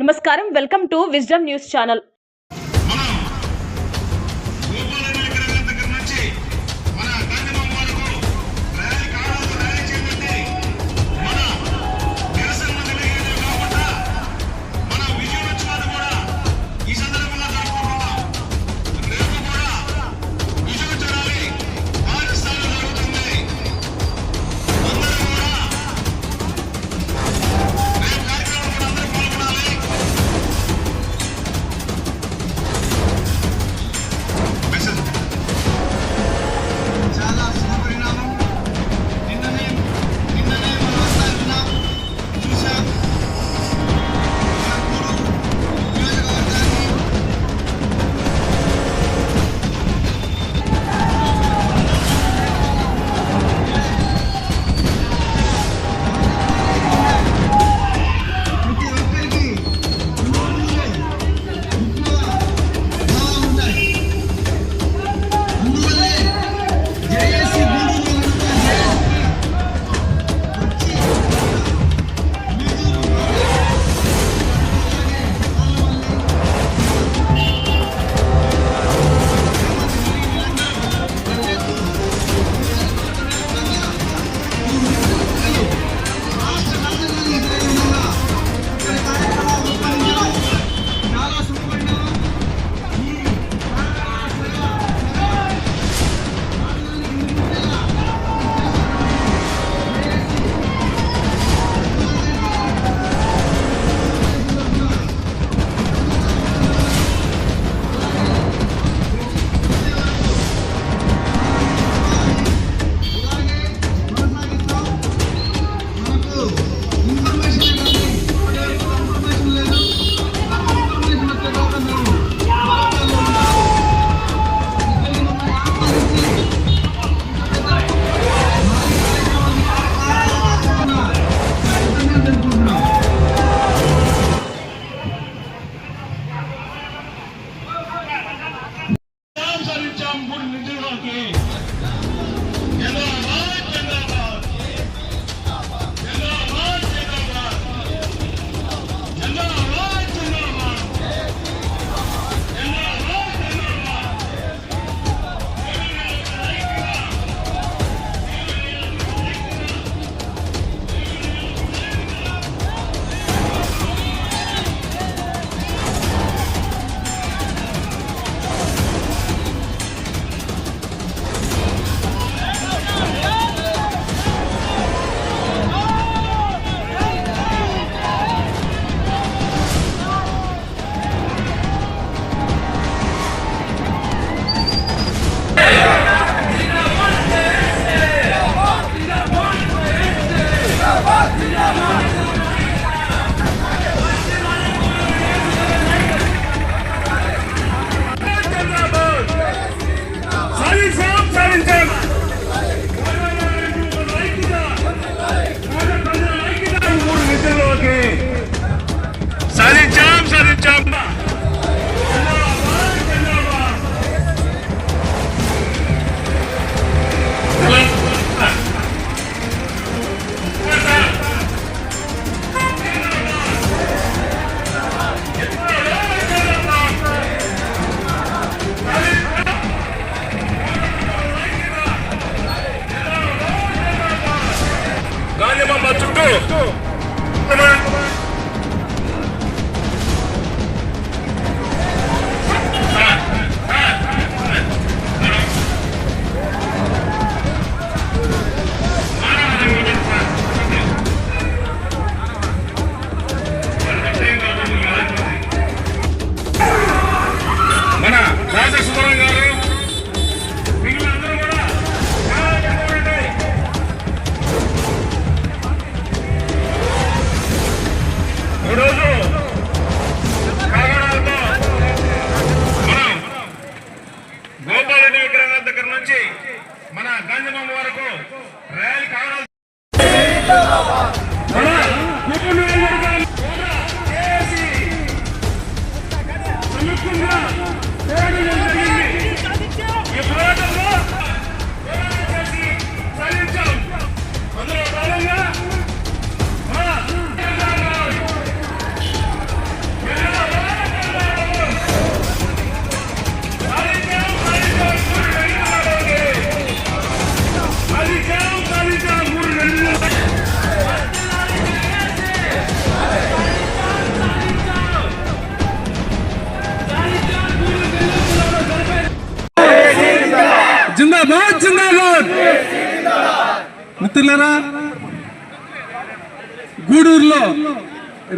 నమస్కారం. Welcome to Wisdom News channel.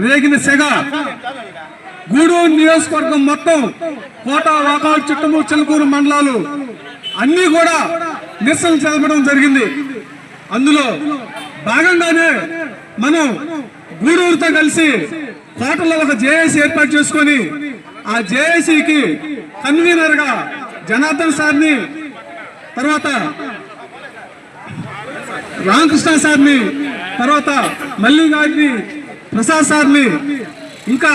రేగిన సెగ. గూడూరు నియోజకవర్గం మొత్తం కోట వాకాడు చిట్టము చిలకూరు మండలాలు అన్నీ కూడా నిరసన తెలపడం జరిగింది. అందులో భాగంగానే మనం గూడూరుతో కలిసి కోటలో ఒక జేఏసీ ఏర్పాటు చేసుకొని ఆ జేఏసీకి కన్వీనర్గా జనార్దన్ సార్ని తర్వాత రామకృష్ణ సార్ని తర్వాత మల్లి గారిని ప్రసాద్ సార్ని. ఇంకా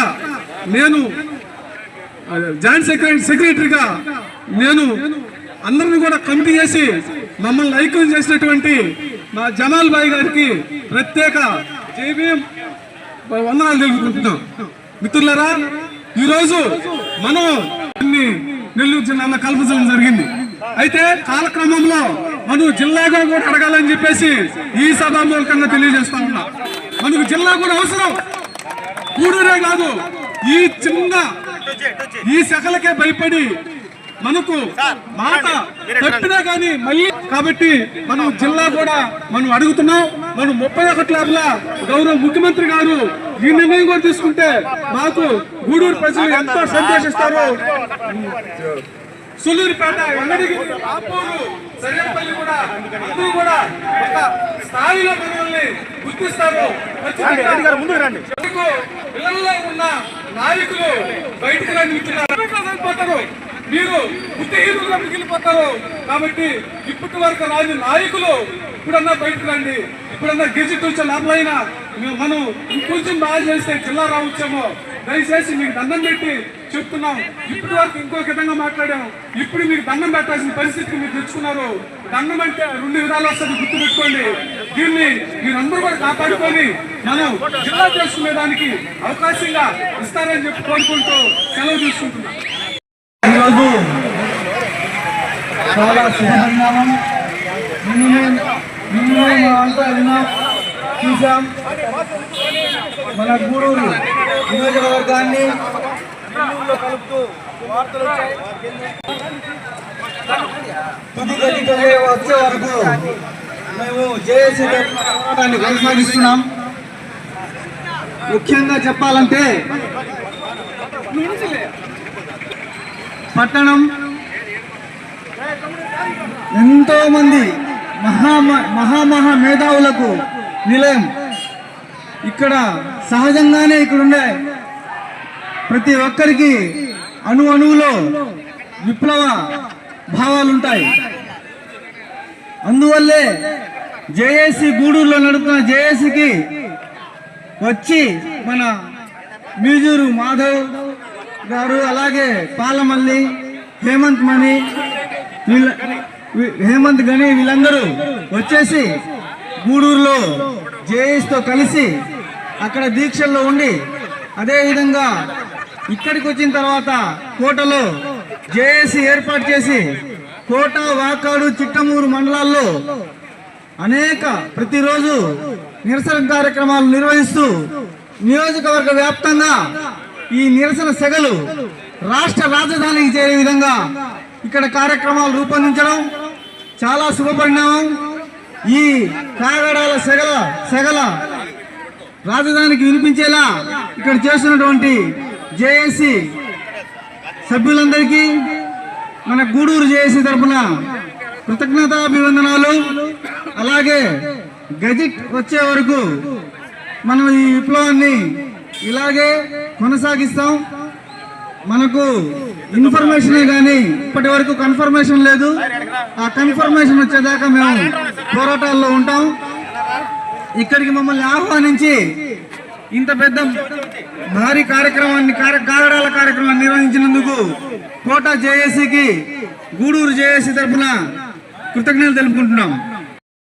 నేను జాయింట్ సెక్రటరీ సెక్రటరీగా నేను అందరిని కూడా కమిటీ చేసి మమ్మల్ని ఐక్యం చేసినటువంటి మా జమాల్ బాయ్ గారికి ప్రత్యేక జేబీఎం వందనాలు తెలుపుకుంటున్నాం. మిత్రులారా ఈరోజు మనం కొన్ని నెల్లూరు జిల్లాలో కల్పించడం జరిగింది. అయితే కాలక్రమంలో మనం జిల్లాగా కూడా అడగాలని చెప్పేసి ఈ సభా మూలకంగా తెలియజేస్తా ఉన్నా. మనకు జిల్లా కూడా అవసరం. గూడూరే కాదు ఈ చిన్న ఈ శకలకే భయపడి మనకు మాట తప్పినా కానీ మళ్ళీ కాబట్టి మనం జిల్లా కూడా మనం అడుగుతున్నాం. మనం ముప్పై ఒకటి లోపల గౌరవ ముఖ్యమంత్రి గారు ఈ నిర్ణయం కూడా తీసుకుంటే మాకు గూడూరు ప్రజలు ఎంతో సంతోషిస్తారు. సులూరుపేట రాపూరు సరేపల్లి కూడా అందరూ కూడా ఒక స్థాయిలో మనల్ని గుర్తిస్తారు. పిల్లల్లో ఉన్న నాయకులు బయటకు రండి మిత్రులారా. మీరు బుద్ధిహీనులుగా మిగిలిపోతారు. కాబట్టి ఇప్పటి వరకు రాని నాయకులు ఇప్పుడన్నా బయటకు రండి. ఇప్పుడన్నా గెజిట్ వచ్చే లాభమైనా మనం ఇంకొంచెం బాగా చేస్తే జిల్లా రావచ్చేమో. దయచేసి మీకు దండం పెట్టి చెప్తున్నాం. ఇప్పటి వరకు ఇంకొక విధంగా మాట్లాడాం. ఇప్పుడు మీకు దండం పెట్టాల్సిన పరిస్థితికి మీరు తెచ్చుకున్నారు. దండం అంటే రెండు విధాలు వస్తుంది గుర్తు పెట్టుకోండి దీన్ని మీరందరూ కూడా కాపాడుకొని మనం జిల్లా చేసుకునేదానికి అవకాశంగా ఇస్తారని చెప్పి కోరుకుంటూ సెలవు తీసుకుంటున్నాం. ఈరోజు చాలా శుభపరిణామం నిన్ను అంతా విన్నాం చూసాం మన గూడూరు నియోజకవర్గాన్ని తుది గతికి వచ్చే వరకు మేము జేఏసీ పోరాటాన్ని కొనసాగిస్తున్నాం. ముఖ్యంగా చెప్పాలంటే పట్టణం ఎంతో మంది మహా మహామహా మేధావులకు నిలయం. ఇక్కడ సహజంగానే ఇక్కడుండే ప్రతి ఒక్కరికి అణు అణువులో విప్లవ భావాలు ఉంటాయి అందువల్లే జేఏసీ గూడూరులో నడుపుతున్న జేఏసీకి వచ్చి మన మ్యూజూరు మాధవ్ గారు అలాగే పాలమల్లి హేమంత్ మణి వీళ్ళ హేమంత్ గని వీళ్ళందరూ వచ్చేసి గూడూరులో జేఏసీతో కలిసి అక్కడ దీక్షల్లో ఉండి అదేవిధంగా ఇక్కడికి వచ్చిన తర్వాత కోటలో జేఏసీ ఏర్పాటు చేసి కోట వాకాడు చిట్టమూరు మండలాల్లో అనేక ప్రతిరోజు నిరసన కార్యక్రమాలు నిర్వహిస్తూ నియోజకవర్గ వ్యాప్తంగా ఈ నిరసన సెగలు రాష్ట్ర రాజధానికి చేరే విధంగా ఇక్కడ కార్యక్రమాలు రూపొందించడం చాలా శుభపరిణామం. ఈ కాగడాల సెగల సెగల రాజధానికి వినిపించేలా ఇక్కడ చేస్తున్నటువంటి జేఏసీ సభ్యులందరికీ మన గూడూరు జేఏసీ తరపున కృతజ్ఞతాభివందనాలు. అలాగే గజెట్ వచ్చే వరకు మనం ఈ విప్లవాన్ని ఇలాగే కొనసాగిస్తాం. మనకు ఇన్ఫర్మేషనే కానీ ఇప్పటి వరకు కన్ఫర్మేషన్ లేదు. ఆ కన్ఫర్మేషన్ వచ్చేదాకా మేము పోరాటాల్లో ఉంటాం. ఇక్కడికి మమ్మల్ని ఆహ్వానించి ఇంత పెద్ద భారీ కార్యక్రమాన్ని కార్య- కార్యక్రమాన్ని నిర్వహించినందుకు కోట జేఏసీకి గూడూరు జేఏసీ తరఫున కృతజ్ఞతలు తెలుపుకుంటున్నాం.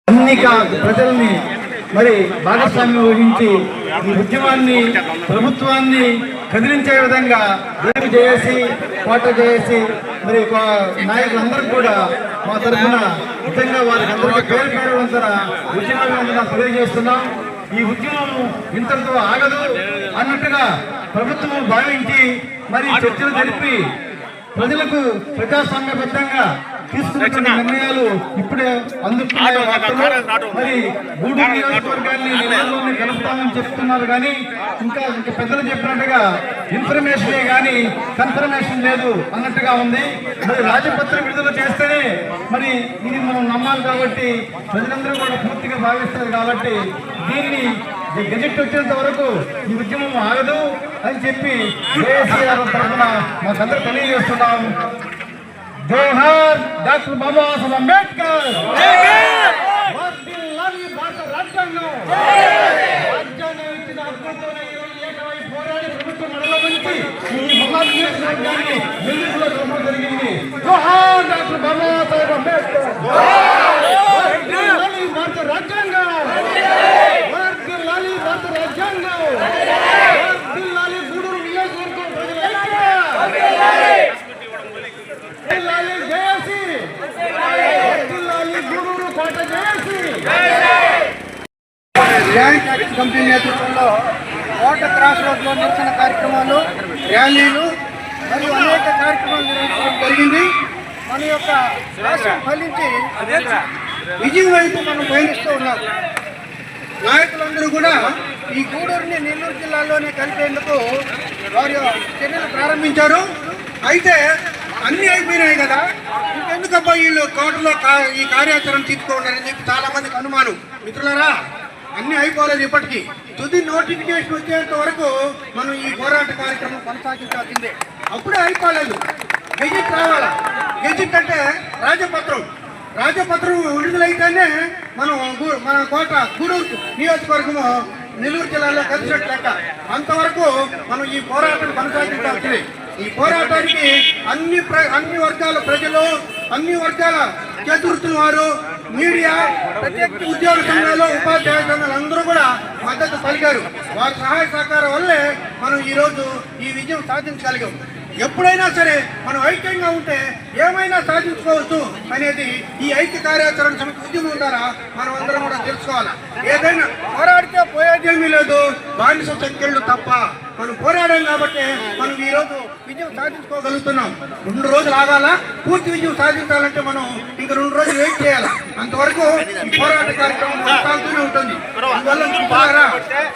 అన్ని కా- ప్రజల్ని మరి భాగస్వామ్యం వహించి ఈ ఉద్యమాన్ని ప్రభుత్వాన్ని కదిలించే విధంగా జేఏసీ కోట జేఏసీ మరి ఒక నాయకులందరూ కూడా మా తరఫున ముఖ్యంగా వారికి అందరికీ పేరు పేరు వంతన తెలియజేస్తున్నాం. ఈ ఉద్యమం ఇంతటితో ఆగదు అన్నట్టుగా ప్రభుత్వం భావించి మరి చర్చలు జరిపి ప్రజలకు ప్రజాస్వామ్యబద్ధంగా తీసుకున్న నిర్ణయాలు ఇప్పుడే అందుతున్నాయి. మరి గూడూరు నియోజకవర్గాన్ని కలుపుతామని చెప్తున్నారు కానీ ఇంకా ఇంకా పెద్దలు చెప్పినట్టుగా ఇన్ఫర్మేషనే కానీ కన్ఫర్మేషన్ లేదు అన్నట్టుగా ఉంది. మరి రాజపత్రం విడుదల చేస్తేనే మరి ఇది మనం నమ్మాలి కాబట్టి ప్రజలందరూ కూడా పూర్తిగా భావిస్తారు కాబట్టి దీన్ని ఈ గెజెట్ వచ్చేంత వరకు ఈ ఉద్యమం ఆగదు అని చెప్పి జేఏసీఆర్ తరఫున మాకందరూ తెలియజేస్తున్నాం. జోహార్ డాక్టర్ బాబాసాహెబ్ అంబేద్కర్. రాజ్యాంగం. జరిగింది. జోహార్ డాక్టర్ బాబాసాహెబ్ అంబేద్కర్. భారత రాజ్యాంగం వర్ధిల్లాలి భారత రాజ్యాంగం వర్ధిల్లాలి గూడూరు నియోజకవర్గం ప్రజల ఐక్యత! వర్ధిల్లాలి జేఏసీ! వర్ధిల్లాలి Gudur Kota JAC! Joint action committee నేతృత్వంలో ఓట క్రాస్ రోడ్లో నిరసన కార్యక్రమాలు ర్యాలీలు మరియు అనేక కార్యక్రమాలు నిర్వహించడం జరిగింది. మన యొక్క రాష్ట్రం ఫలించి విజయం వైపు మనం పయనిస్తూ ఉన్నాం. నాయకులందరూ కూడా ఈ గూడూరుని నెల్లూరు జిల్లాలోనే కలిపేందుకు వారి చర్యలు ప్రారంభించారు. అయితే అన్నీ అయిపోయినాయి కదా. ఇంకెందుకబ్బా వీళ్ళు కోటలో కా- ఈ కార్యాచరణ తీసుకోండి చెప్పి చాలా మందికి అనుమానం. మిత్రులరా అన్ని అయిపోలేదు ఇప్పటికీ. తుది నోటిఫికేషన్ వచ్చేంత వరకు మనం ఈ పోరాట కార్యక్రమం కొనసాగించాల్సిందే. అప్పుడే అయిపోలేదు. గెజిట్ రావాలా? గెజిట్ అంటే రాజపత్రం. రాజపత్రం విడుదలైతేనే మనం మన కోట గూడూరు నియోజకవర్గము నెల్లూరు జిల్లాలో కలిసినట్టు లెక్క అంతవరకు మనం ఈ పోరాటం కొనసాగించాల్సింది. ఈ పోరాటానికి అన్ని ప్ర అన్ని వర్గాల ప్రజలు అన్ని వర్గాల చతుర్థుల వారు మీడియా ప్రత్యేక ఉద్యోగ సంఘాలు ఉపాధ్యాయ సంఘాలు అందరూ కూడా మద్దతు పలికారు. వారి సహాయ సహకారం వల్లే మనం ఈరోజు ఈ విజయం సాధించగలిగాం. ఎప్పుడైనా సరే మనం ఐక్యంగా ఉంటే ఏమైనా సాధించుకోవచ్చు అనేది ఈ ఐక్య కార్యాచరణ సమితి ఉద్యమం ద్వారా మనం అందరం కూడా తెలుసుకోవాలి. ఏదైనా పోరాడితే పోయేదేమీ లేదు. బానిస సంఖ్యలు తప్ప మనం పోరాడాం కాబట్టి మనం ఈ రోజు విజయం సాధించుకోగలుగుతున్నాం. రెండు రోజులు ఆగాలా? పూర్తి విజయం సాధించాలంటే మనం ఇంక రెండు రోజులు వెయిట్ చేయాలి? అంతవరకు ఈ పోరాట కార్యక్రమం కొనసాగుతూనే ఉంటుంది. అందువల్ల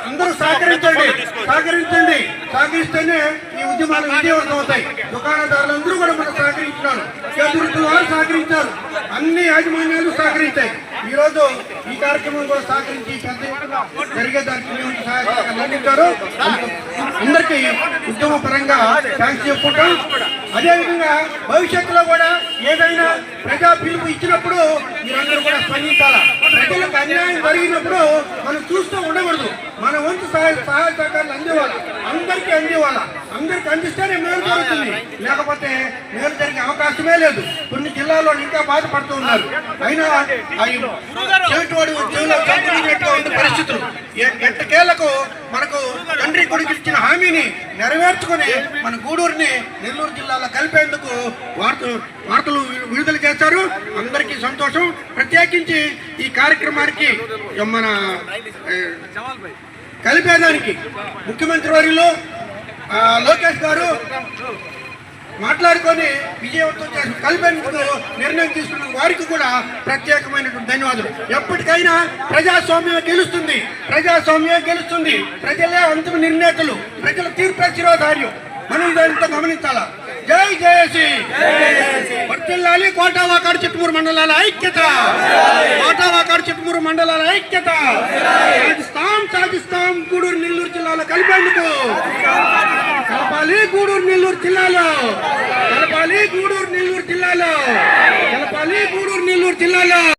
అందరూ సహకరించండి. సహకరించండి. సహకరిస్తేనే ఈ ఉద్యమాలు విజయవంతం అవుతాయి. దుకాణదారులందరూ కూడా మనకు సహకరించినారు. చేతులు వారు సహకరించారు. అన్ని యాజమాన్యాలు సహకరించాయి. ఈరోజు ఈ కార్యక్రమం కూడా సహకరించి పెద్ద ఎత్తున జరిగేదానికి అందించారు. అందరికీ ఉద్యమ పరంగా థ్యాంక్స్ చెప్పుకుంటాం. అదేవిధంగా భవిష్యత్తులో కూడా ఏదైనా ప్రజా పిలుపు ఇచ్చినప్పుడు మీరందరూ కూడా స్పందించాలా? ప్రజలకు అన్యాయం జరిగినప్పుడు మనం చూస్తూ ఉండకూడదు. మన వంతు సహాయ సహాయ సహకారాలు అందివ్వాలి అందరికీ అందివ్వాలా అందరికీ అందిస్తేనే మేలు జరుగుతుంది. లేకపోతే మేలు జరిగే అవకాశమే లేదు. కొన్ని జిల్లాల్లో ఇంకా బాధపడుతూ ఉన్నారు. అయినా చేటువాడి ఉద్యోగంలో కంపెనీటువంటి పరిస్థితులు. ఏ- ఎట్టకేలకు మనకు తండ్రి కొడుకు ఇచ్చిన హామీని నెరవేర్చుకొని మన గూడూరుని నెల్లూరు జిల్లాలో కలిపేందుకు వార్త వార్తలు విడుదల చేశారు. అందరికీ సంతోషం. ప్రత్యేకించి ఈ కార్యక్రమానికి మన కలిపేదానికి ముఖ్యమంత్రి వారిలో లోకేష్ గారు మాట్లాడుకొని విజయవంతం చేసి కలిపేందుకు నిర్ణయం తీసుకున్న వారికి కూడా ప్రత్యేకమైనటువంటి ధన్యవాదాలు. ఎప్పటికైనా ప్రజాస్వామ్యం గెలుస్తుంది. ప్రజాస్వామ్యం గెలుస్తుంది. ప్రజలే అంతిమ నిర్ణేతలు. ప్రజల తీర్పే శిరోధార్యం మనం ఇదంతా గమనించాలా? జై జయసి వర్తిల్లాలి కోటావాకాడు చిత్తూరు మండలాల ఐక్యత. కోటావాకాడు చిత్తూరు మండలాల ఐక్యత. సాధిస్తాం సాధిస్తాం గూడూరు నెల్లూరు జిల్లాలో కలిపేందుకు. కలపాలి గూడూరు నెల్లూరు జిల్లాలో. కలపాలి గూడూరు నెల్లూరు జిల్లాలో. కలపాలి గూడూరు నెల్లూరు జిల్లాలో.